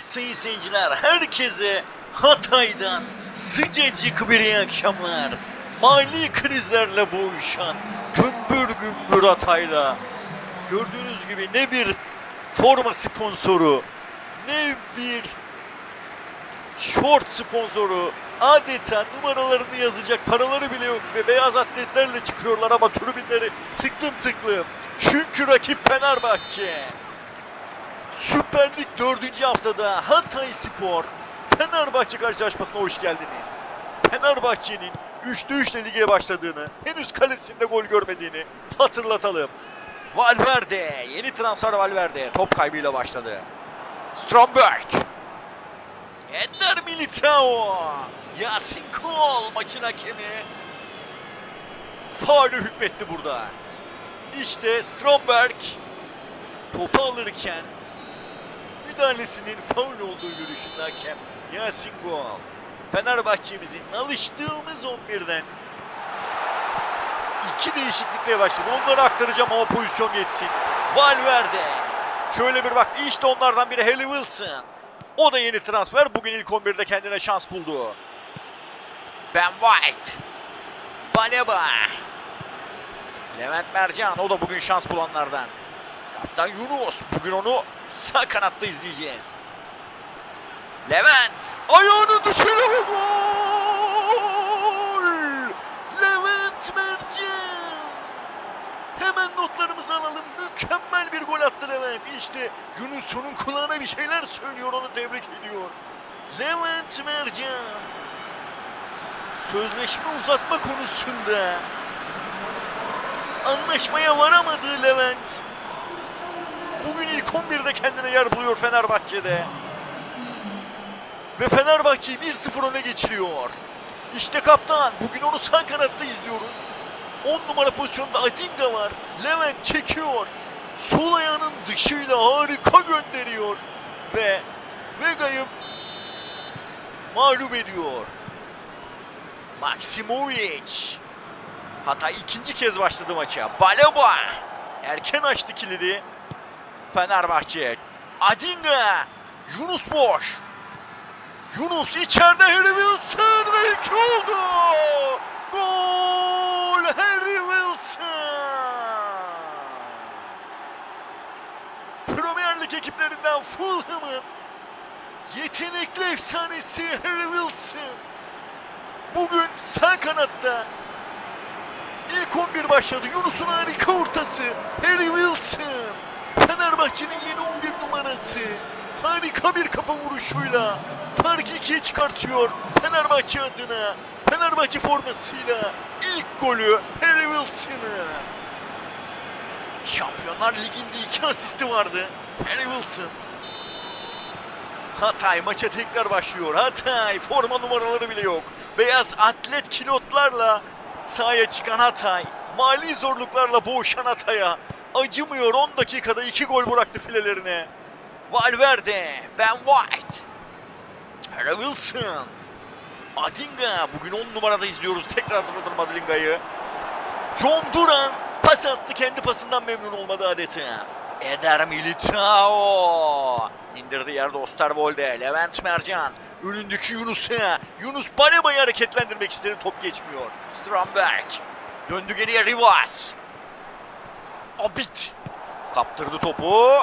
Evet seyirciler herkese Hatay'dan sıcacık bir iyi akşamlar. Mali krizlerle boğuşan gümbür gümbür Hatay'la gördüğünüz gibi ne bir forma sponsoru ne bir short sponsoru adeta numaralarını yazacak paraları bile yok ve beyaz atletlerle çıkıyorlar ama tribünleri tıklım tıklım. Çünkü rakip Fenerbahçe. Süper Lig 4. haftada Hatay Spor Fenerbahçe karşılaşmasına hoş geldiniz. Fenerbahçe'nin 3'te 3 ile lige başladığını, henüz kalesinde gol görmediğini hatırlatalım. Valverde, yeni transfer Valverde top kaybıyla başladı. Stromberg. Ender Militao. Yasin Kol maçın hakemi. Faulü hükmetti burada. İşte Stromberg topu alırken müdahalesinin faul olduğu görüşünde hakem Yasin Gol. Fenerbahçe'mizin alıştığımız 11'den iki değişiklikle başladı. Onları aktaracağım ama pozisyon geçsin. Valverde. Şöyle bir bak işte onlardan biri Haley Wilson. O da yeni transfer. Bugün ilk 11'de kendine şans buldu. Ben White. Baleba. Levent Mercan o da bugün şans bulanlardan. Kaptan Yunus. Bugün onu sağ kanatta izleyeceğiz. Levent. Ayağını dışarı gol. Levent Mercan. Hemen notlarımızı alalım. Mükemmel bir gol attı Levent. İşte Yunus'un kulağına bir şeyler söylüyor. Onu tebrik ediyor. Levent Mercan. Sözleşme uzatma konusunda anlaşmaya varamadığı Levent bugün ilk 11'de kendine yer buluyor Fenerbahçe'de. Ve Fenerbahçe'yi 1-0 öne geçiriyor. İşte kaptan. Bugün onu sağ kanatta izliyoruz. 10 numara pozisyonda Adinga var. Levent çekiyor. Sol ayağının dışıyla harika gönderiyor. Ve Vega'yı mağlup ediyor. Maksimovic. Hatay ikinci kez başladı maça. Baleba. Erken açtı kilidi. Fenerbahçe. Adinga. Yunus boş. Yunus içeride Harry Wilson ve iki oldu. Gol Harry Wilson. Premier Lig ekiplerinden Fulham'ın yetenekli efsanesi Harry Wilson. Bugün sağ kanatta ilk 11 başladı. Yunus'un harika ortası. Harry Wilson. Fenerbahçe'nin yeni 11 numarası. Harika bir kafa vuruşuyla farkı ikiye çıkartıyor Fenerbahçe adına. Fenerbahçe formasıyla ilk golü Harry Wilson'ı. Şampiyonlar Ligi'nde iki asisti vardı. Harry Wilson. Hatay maça tekrar başlıyor. Hatay forma numaraları bile yok. Beyaz atlet kilotlarla sahaya çıkan Hatay. Mali zorluklarla boğuşan Hatay'a acımıyor 10 dakikada 2 gol bıraktı filelerine. Valverde, Ben White, Harry Wilson, Adinga. Bugün 10 numarada izliyoruz. Tekrar hatırlatırım Adinga'yı. John Duran pas attı. Kendi pasından memnun olmadı adeta. Eder Militao. İndirdi yerde Osterwolde. Levent Mercan. Önündeki Yunus'a. Yunus Baleba'yı hareketlendirmek istedi. Top geçmiyor. Stromberg. Döndü geriye Rivas. Abit. Kaptırdı topu.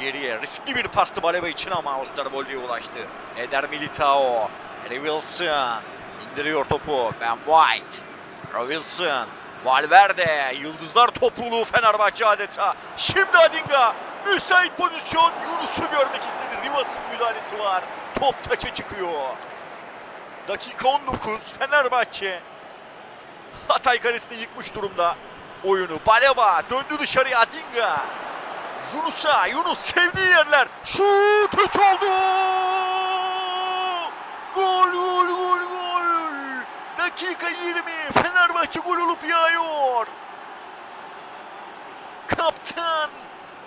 Geriye riskli bir pastı Baleba için ama Osterwolde'ye ulaştı. Eder Militao. Harry Wilson. indiriyor topu. Ben White. Wilson. Valverde. Yıldızlar topluluğu Fenerbahçe adeta. Şimdi Adinga. Müsait pozisyon. Yunus'u görmek istedi. Rivas'ın müdahalesi var. Top taça çıkıyor. Dakika 19. Fenerbahçe. Hatay kalesini yıkmış durumda. Oyunu. Baleba. Döndü dışarıya Adinga. Yunus'a. Yunus sevdiği yerler. Şut. Üç oldu. Gol gol gol gol. Dakika 20. Fenerbahçe gol olup yağıyor. Kaptan.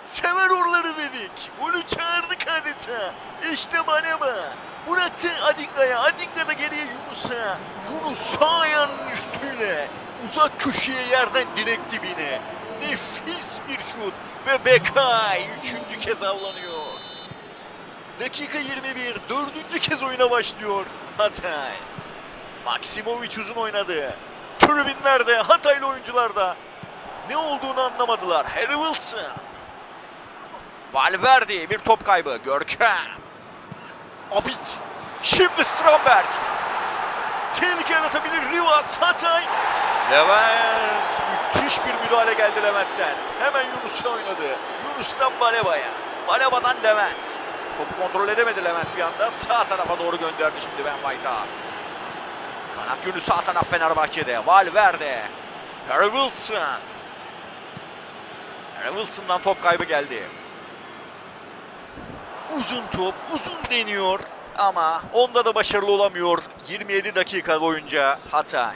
Sever oraları dedik. Golü çağırdık adeta. İşte Baleba. Bıraktı Adinga'ya. Adinga da geriye Yunus'a. Yunus sağ ayağının üstüyle. Uzak köşeye yerden direkt dibine. Nefis bir şut. Ve Bekay üçüncü kez avlanıyor. Dakika 21. Dördüncü kez oyuna başlıyor Hatay. Maksimovic uzun oynadı. Tribünlerde, Hataylı oyuncular da ne olduğunu anlamadılar. Harry Wilson. Valverde bir top kaybı. Görkem. Abid. Şimdi Stromberg. Tehlike yaratabilir Rivas Hatay. Levent. Müthiş bir müdahale geldi Levent'ten. Hemen Yunus'a oynadı. Yunus'tan Baleba'ya. Baleba'dan Levent. Topu kontrol edemedi Levent bir anda. Sağ tarafa doğru gönderdi şimdi Ben White'a. Kanat yönü sağ taraf Fenerbahçe'de. Valverde. Harry Wilson. Harry Wilson'dan top kaybı geldi. Uzun top, uzun deniyor ama onda da başarılı olamıyor 27 dakika boyunca Hatay.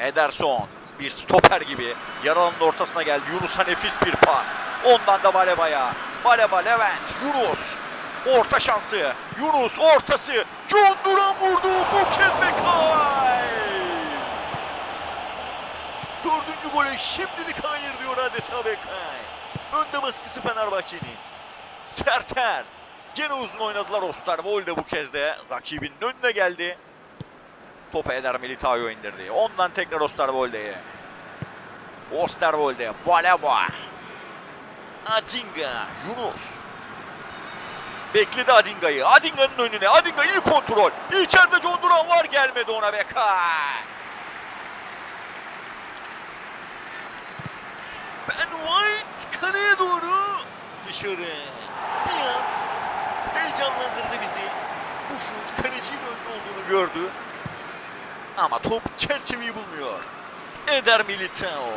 Ederson bir stoper gibi yaralının ortasına geldi. Yunus'a nefis bir pas. Ondan da Baleba'ya. Baleba, Levent, Yunus. Orta şansı. Yunus ortası. John Duran vurdu. Bu kez Bekay. Dördüncü gole şimdilik hayır diyor adeta Bekay. Önde baskısı Fenerbahçe'nin. Serter. Gene uzun oynadılar Osterwolde bu kez de. Rakibinin önüne geldi. Topu Eder Militao'ya indirdi. Ondan tekrar Osterwolde'ye. Osterwolde. Baleba. Adinga. Yunus. Bekledi Adinga'yı. Adinga'nın önüne. Adinga iyi kontrol. İçeride John Duran var. Gelmedi ona Bekay. Ben White kaleye doğru dışarı. Bir an heyecanlandırdı bizi. Bu şut kaleciyle önde olduğunu gördü. Ama top çerçeveyi bulmuyor. Eder Militao.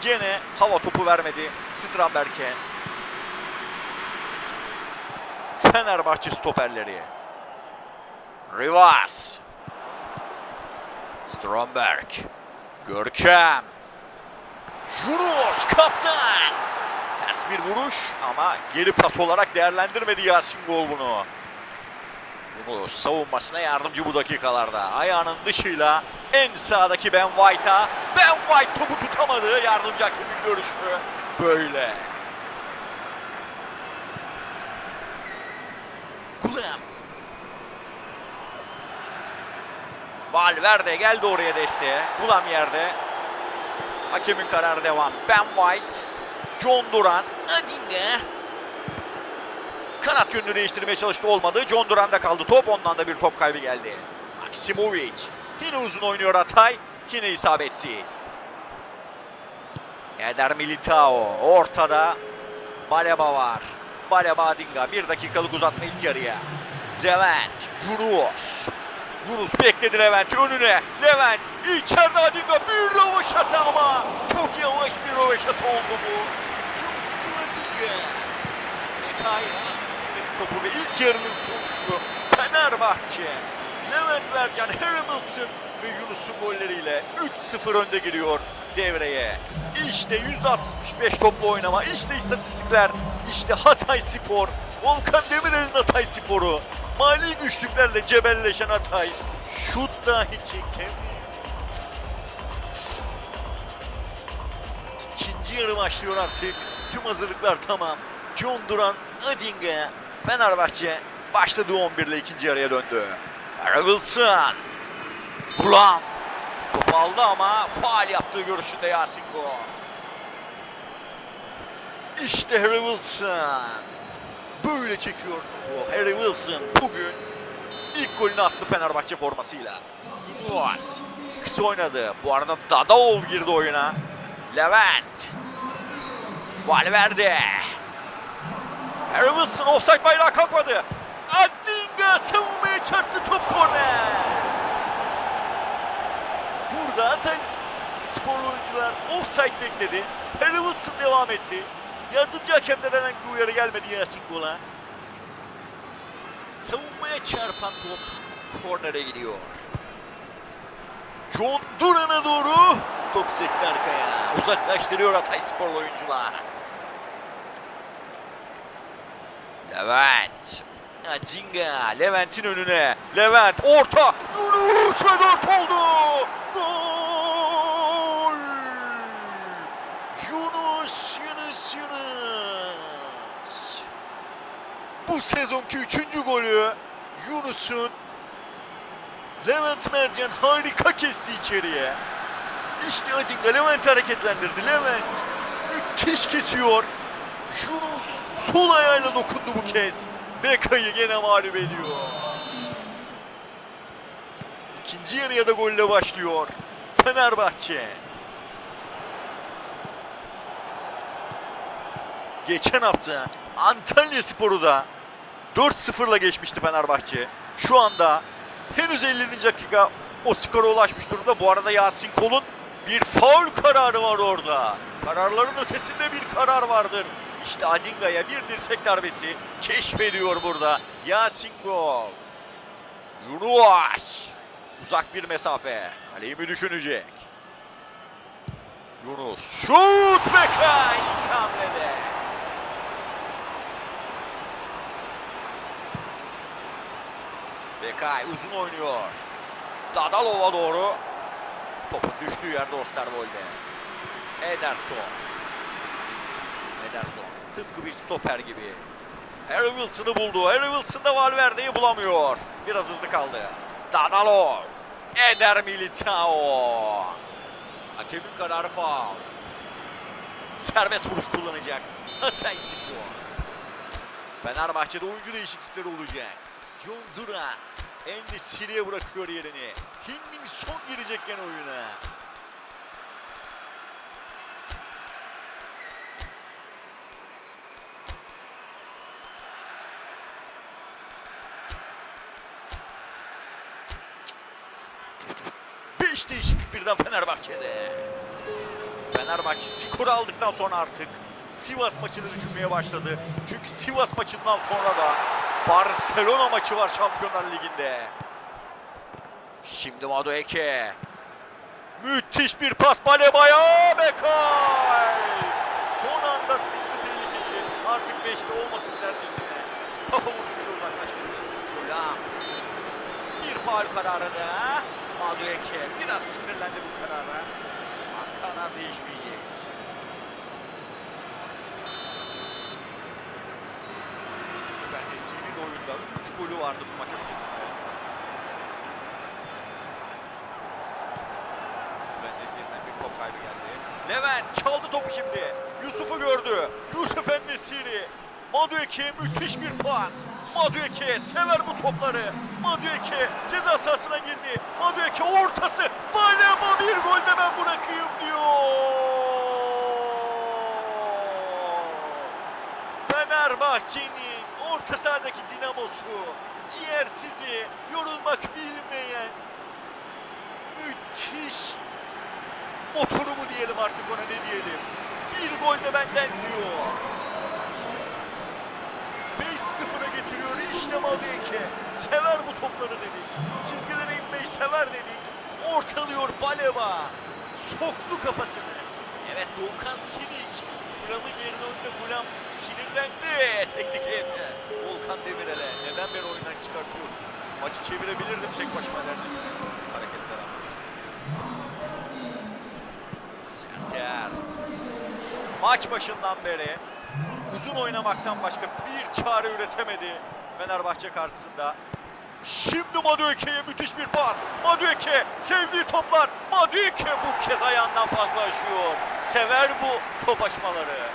Gene hava topu vermedi Strandberg'e. Fenerbahçe stoperleri. Rivas. Stromberg. Görkem. Yunus kaptan. Ters bir vuruş ama geri pas olarak değerlendirmedi Yasin Gol bunu. Yunus savunmasına yardımcı bu dakikalarda. Ayağının dışıyla en sağdaki Ben White'a. Ben White topu tutamadı. Yardımcı hakemin görüşü böyle. Gulam. Valverde geldi oraya desteğe. Gulam yerde. Hakemin kararı devam. Ben White, John Duran, Adinga. Kanat yönünü değiştirmeye çalıştı olmadı. John Duran'da kaldı top. Ondan da bir top kaybı geldi. Maksimovic. Yine uzun oynuyor Atay. Yine isabetsiz. Eder Militao. Ortada Baleba var. Baleba Adinga. Bir dakikalık uzatma ilk yarıya. Levent. Yunus. Yunus bekledi Levent önüne. Levent içeride Adinga bir rövaşata ama çok yavaş bir rövaşata oldu bu. Justin Adinga. Mekaya topu ve ilk yarının sonucu Fenerbahçe. Levent Vercan, Harry Wilson ve Yunus'un golleriyle 3-0 önde giriyor devreye. İşte %65 toplu oynama, işte istatistikler, işte Hatay Spor, Volkan Demirel'in Hatay Sporu. Mali güçlüklerle cebelleşen Hatay. Şut dahi çekemiyor. İkinci yarı başlıyor artık. Tüm hazırlıklar tamam. John Duran, Adinga, Fenerbahçe başladı 11 ile ikinci yarıya döndü. Wilson. Gulam. Topu aldı ama faal yaptığı görüşünde Yasin Go. İşte Harry Wilson. Böyle çekiyor topu. Harry Wilson bugün ilk golünü attı Fenerbahçe formasıyla. Yunus. Kısa oynadı. Bu arada Dadaov girdi oyuna. Levent. Valverde. Harry Wilson offside bayrağı kalkmadı. Adinga savunmaya çarptı top korner. Burada Hatay sporlu oyuncular offside bekledi. Harry Wilson devam etti. Yardımcı hakemden herhangi bir uyarı gelmedi Yasin Gol'a. Savunmaya çarpan top kornere gidiyor. John Duran'a doğru top sekti arkaya. Uzaklaştırıyor Hatay sporlu oyuncular. Levent. Acinga. Levent'in önüne. Levent orta. Yunus ve dört oldu. Gol. Yunus, Yunus, Yunus. Bu sezonki üçüncü golü Yunus'un Levent Mercan harika kesti içeriye. İşte Adinga Levent hareketlendirdi. Levent müthiş kesiyor. Yunus sol ayağıyla dokundu bu kez. Beka'yı gene mağlup ediyor. İkinci yarıya da golle başlıyor. Fenerbahçe. Geçen hafta Antalya Sporu da 4-0'la geçmişti Fenerbahçe. Şu anda henüz 50. dakika o skora ulaşmış durumda. Bu arada Yasin Kol'un bir faul kararı var orada. Kararların ötesinde bir karar vardır. İşte Adinga'ya bir dirsek darbesi keşfediyor burada. Yasin Kol. Yunus. Uzak bir mesafe. Kaleyi mi düşünecek? Yunus. Şut Beka ilk. Bekay uzun oynuyor. Dadalova doğru. Topun düştüğü yerde Osterwolde. Ederson. Ederson. Tıpkı bir stoper gibi. Harry Wilson'ı buldu. Harry Wilson da Valverde'yi bulamıyor. Biraz hızlı kaldı. Dadalov. Eder Militao. Hakemin kararı faul. Serbest vuruş kullanacak. Hatay Spor. Fenerbahçe'de oyuncu değişiklikleri olacak. John Duran. Endesiri'ye bırakıyor yerini. Hingmin son girecek gene oyuna. Beş değişiklik birden Fenerbahçe'de. Fenerbahçe skoru aldıktan sonra artık Sivas maçını düşünmeye başladı. Çünkü Sivas maçından sonra da Barcelona maçı var Şampiyonlar Ligi'nde. Şimdi Madueke. Müthiş bir pas Baleba'ya Bekay. Son anda sıkıntı tehlikeli. Artık 5'te olmasın derecesine. Kafa vuruşuyla uzaklaştırdı. Gulam. Bir faul kararı da. Madueke biraz sinirlendi bu karara. Karar değişmeyecek. Süper Nesli'nin oyunda 3 golü vardı bu maç öncesinde. Süper Nesli'nden bir top kaybı geldi. Levent çaldı topu şimdi. Yusuf'u gördü. Yusuf Ennesiri. Madueke müthiş bir pas. Madueke sever bu topları. Madueke ceza sahasına girdi. Madueke ortası. Baleba bir gol de ben bırakayım diyor. Fenerbahçe'nin orta sahadaki dinamosu, ciğersizi, yorulmak bilmeyen müthiş motoru mu diyelim artık ona ne diyelim. Bir gol de benden diyor. 5-0'a getiriyor işte Madueke. Sever bu topları dedik. Çizgilere inmeyi sever dedik. Ortalıyor Baleba. Soktu kafasını. Evet Doğukan Sinik. Gulam'ın yerine oyunda Gulam sinirlendi teknik heyete. Volkan Demirel'e neden beni oyundan çıkartıyorsun? Maçı çevirebilirdim tek başıma dercesine. Hareketler ama. Serter. Maç başından beri uzun oynamaktan başka bir çare üretemedi Fenerbahçe karşısında. Şimdi Madueke'ye müthiş bir pas. Madueke sevdiği toplar. Madueke bu kez ayağından fazla aşıyor. Sever bu top aşmaları.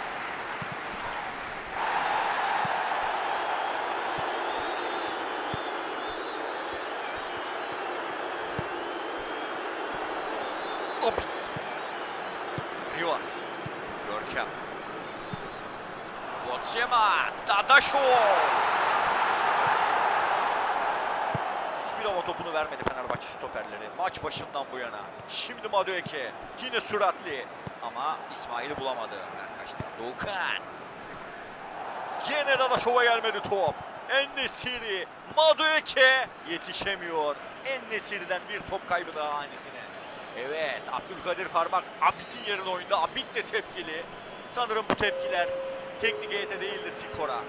Opit. Rivas. Görkem. Botsema. Dadaşov. Hiçbir hava topunu vermedi Fenerbahçe stoperleri. Maç başından bu yana. Şimdi Madueke. Yine süratli. Ama İsmail'i bulamadı. Berkaç'ta. Doğukan. Yine Dadaşov'a gelmedi top. Ennesiri. Madueke. Yetişemiyor. Ennesiri'den bir top kaybı daha hanesine. Evet. Abdülkadir Parmak. Abit'in yerine oyunda. Abit de tepkili. Sanırım bu tepkiler teknik heyete değil de skora.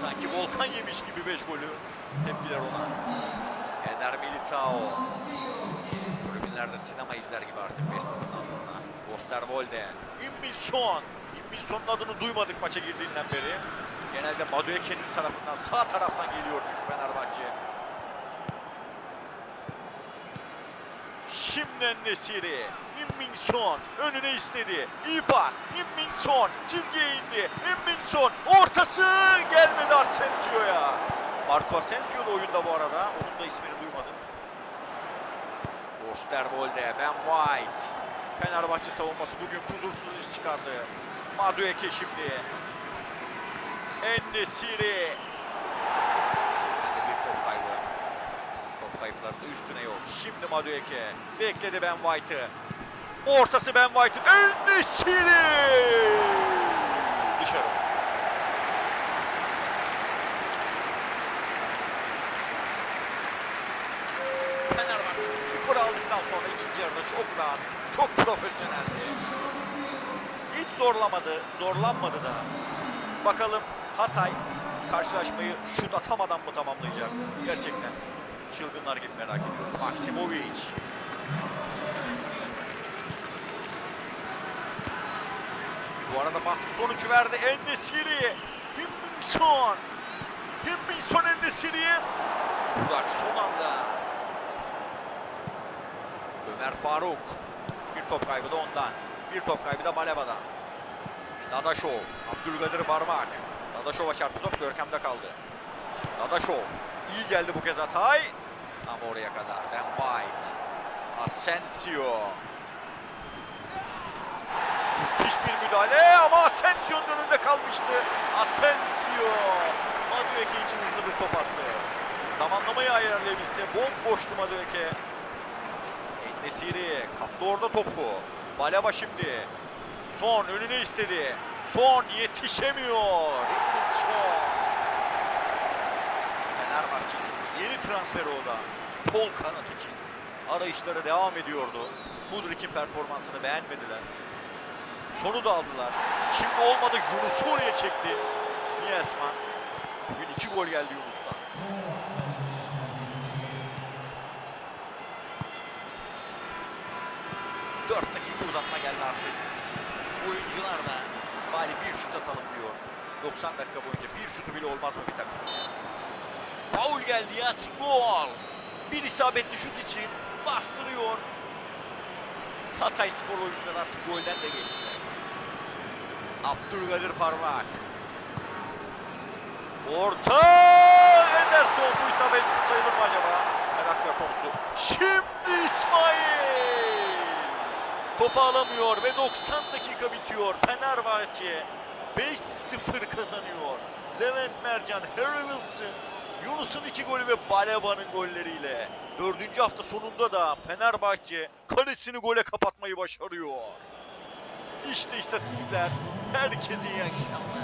Sanki volkan yemiş gibi 5 golü. Tepkiler ona. Eder Militao. Tribünler Tribünlerde sinema izler gibi artık Ham'ın Osterwolde. Immilson. Immilson'un adını duymadık maça girdiğinden beri. Genelde Madueke'nin tarafından sağ taraftan geliyor çünkü Fenerbahçe. Şimdi Nesiri. Immilson önüne istedi. İyi pas. Immilson çizgiye indi. Immilson ortası gelmedi Asensio'ya. Marco Asensio da oyunda bu arada. Onun da ismini duymadık. Osterwolde, Ben White. Fenerbahçe savunması bugün kusursuz iş çıkardı. Madueke şimdi. Ennesiri. Şimdiden de bir top kaybı. Top kayıpları da üstüne yok. Şimdi Madueke. Bekledi Ben White'ı. Ortası Ben White'ın. Ennesiri. Dışarı. Fenerbahçe sıfır aldıktan sonra ikinci yarıda çok rahat, çok profesyoneldi. Hiç zorlamadı, zorlanmadı da. Bakalım Hatay karşılaşmayı şut atamadan mı tamamlayacak? Gerçekten çılgınlar gibi merak ediyoruz. Maksimovic. Bu arada baskı sonucu verdi. Ennesiri. Himminson. Himminson Ennesiri'ye. Burak son anda. Ömer Faruk. Bir top kaybı da ondan. Bir top kaybı da Maleva'dan. Dadaşov. Abdülkadir Parmak. Dadaşov'a çarptı top Görkem'de kaldı. Dadaşov. İyi geldi bu kez Hatay. Ama oraya kadar. Ben White. Asensio. Müthiş bir müdahale ama Asensio'nun önünde kalmıştı. Asensio. Madueke için hızlı bir top attı. Zamanlamayı ayarlayabilse bomboştu Madueke. Nesiri kaptı orada topu. Balaba şimdi. Son önüne istedi. Son yetişemiyor. Son. Fenerbahçe'nin yeni transferi o da. Sol kanat için. Arayışları devam ediyordu. Mudrik'in performansını beğenmediler. Sonu da aldılar. Şimdi olmadı Yunus'u oraya çekti. Niesman. Bugün iki gol geldi Yunus'tan. Dört dakika uzatma geldi artık. Oyuncular da bari bir şut atalım diyor. 90 dakika boyunca bir şutu bile olmaz mı bir takım? Faul geldi Yasin Gol. Bir isabetli şut için bastırıyor. Hatay spor oyuncuları artık golden de geçtiler. Abdülkadir Parmak. Orta Ederson bu isabet şut sayılır mı acaba? Merakla konusu. Şimdi İsmail. Topu alamıyor ve 90 dakika bitiyor. Fenerbahçe 5-0 kazanıyor. Levent Mercan, Harry Wilson, Yunus'un iki golü ve Baleba'nın golleriyle. Dördüncü hafta sonunda da Fenerbahçe kalesini gole kapatmayı başarıyor. İşte istatistikler. İyi akşamlar.